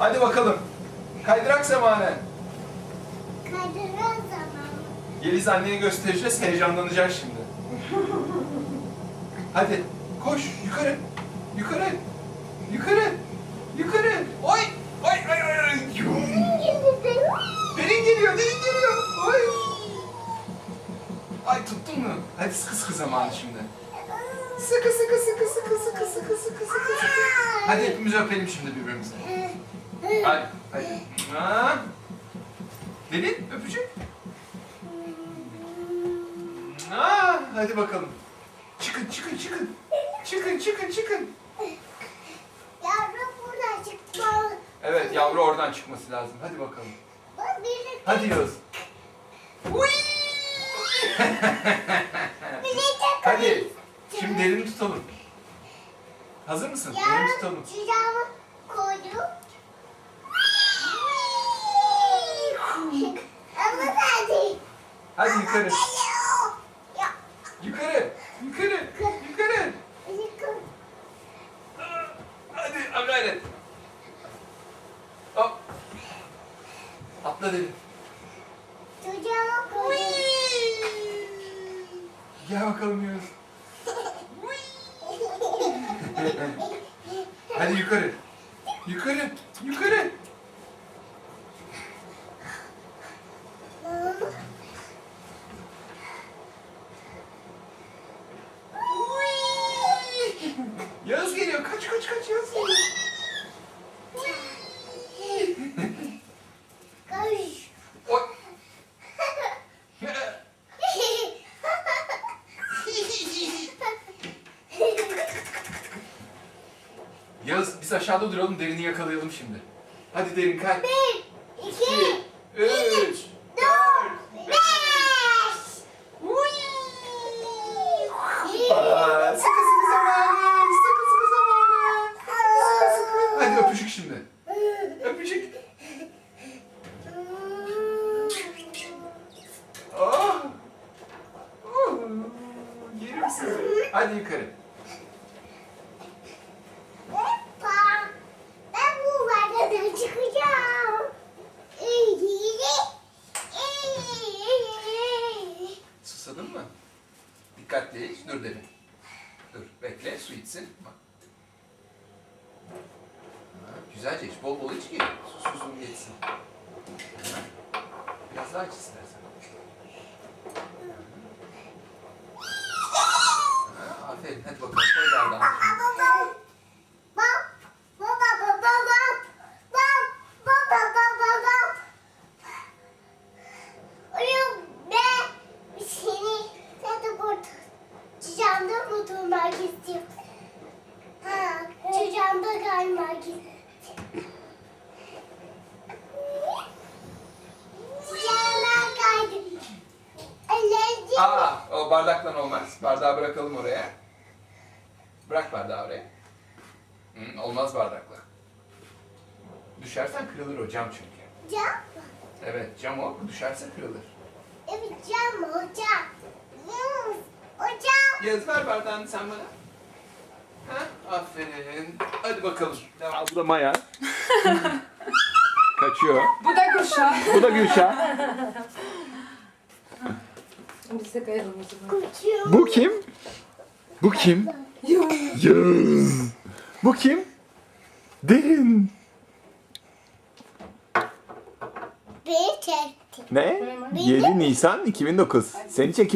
Hadi bakalım. Kaydırak zamanı. Kaydıran zaman. Yeliz anneye göstereceğiz, heyecanlanacak şimdi. Hadi koş yukarı, yukarı, yukarı, yukarı. Oy, oy, oy, oy, oy. Derin geliyor, derin geliyor. Oy. Ay tuttun mu? Hadi sıkı sıkı zamanı şimdi. Sıkı sıkı sıkı sıkı sıkı sıkı sıkı sıkı sıkı. Hadi hepimiz öpelim şimdi birbirimizi. Hadi, hadi. Ha. Derin öpecek. Aa, hadi bakalım. Çıkın, çıkın, çıkın. Çıkın, çıkın, çıkın. Yavrum buradan çıkmalı. Evet, yavru oradan çıkması lazım. Hadi bakalım. Bak. Hadi Yağız. Birlikte Hadi. Şimdi derini tutalım. Hazır mısın? Derini Yavrum tutalım. çiçeğimi koydum. Ama hadi. Hadi yukarı. Yukarı. Yukarı. Yukarı. Hadi, gayret. Hop. Atla derin. Çiçeğimi koydum. Gel bakalım Yağız. Hadi yukarı. Yukarı. Yukarı. Yağız geliyor. Kaç kaç kaç Yağız geliyor. Oy. Yağız biz aşağıda duralım derini yakalayalım şimdi. Hadi derin kay. Bir, iki, Üç. dört, beş. Aa, Sıkı sıkı zamanı. Sıkı sıkı zamanı. Sıkı sıkı. Hadi öpüşük şimdi. Öpüşük. Oh. Oh. Yerim sizi. Hadi yukarı. Hoppa. Ben bu vardadan çıkacağım. Susadın mı? Dikkatli iç. Dur derin. Dur bekle su içsin. Bak. Ha, güzelce iç. Bol bol iç ki susuzluğun geçsin. Biraz daha iç istersen. Aferin hadi bakalım koy derden. Aa, o bardakla olmaz. Bardağı bırakalım oraya. Bırak bardağı oraya. Hı, olmaz bardakla. Düşersen kırılır o cam çünkü. Cam. Evet cam o. Düşerse kırılır. Evet cam hocam. Yes, Hocam. Yaz ver bardağını sen bana. Ha? Aferin. Hadi bakalım. Devam. Bu da Maya. Kaçıyor. Bu da Gülşah. Bu da Gülşah. Biz de kayalım o zaman. Kuçum. Bu kim? Bu kim? Yağız. Bu kim? Derin. Bir çektim. Ne? 7 Nisan 2009. Seni çekiyorum.